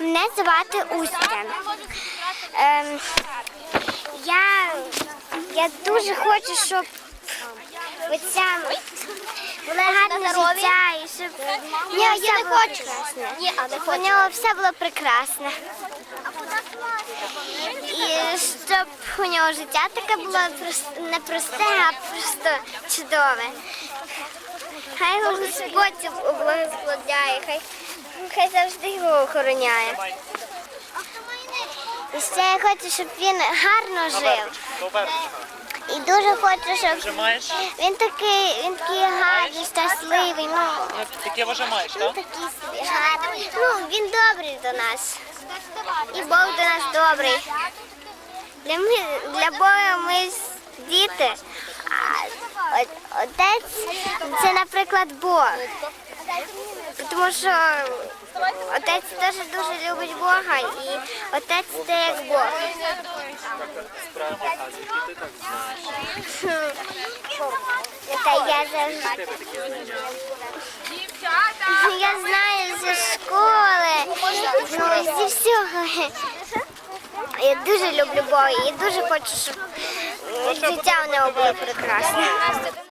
Мене звати Устя. Ем, я, я дуже хочу, щоб оця було гарне життя і щоб в нього все було прекрасне. У нього все було прекрасне. І щоб у нього життя таке було не просте, а просто чудове. Хай його Господь благословляє, хай, хай завжди його охороняє. І ще я хочу, щоб він гарно жив. І дуже хочу, щоб він такий, він такий гарний, щасливий. Ну, Таке вже маєш, він такий собі гарний. Ну, він добрий до нас. І Бог до нас добрий. Для, ми, для Бога ми діти, отець це, наприклад, Бог. Тому що отець теж дуже любить Бога, і отець це як Бог. Я завжди. Я знаю зі школи, ну, зі всього. Я дуже люблю Бога і дуже хочу, щоб життя у нього було прекрасне.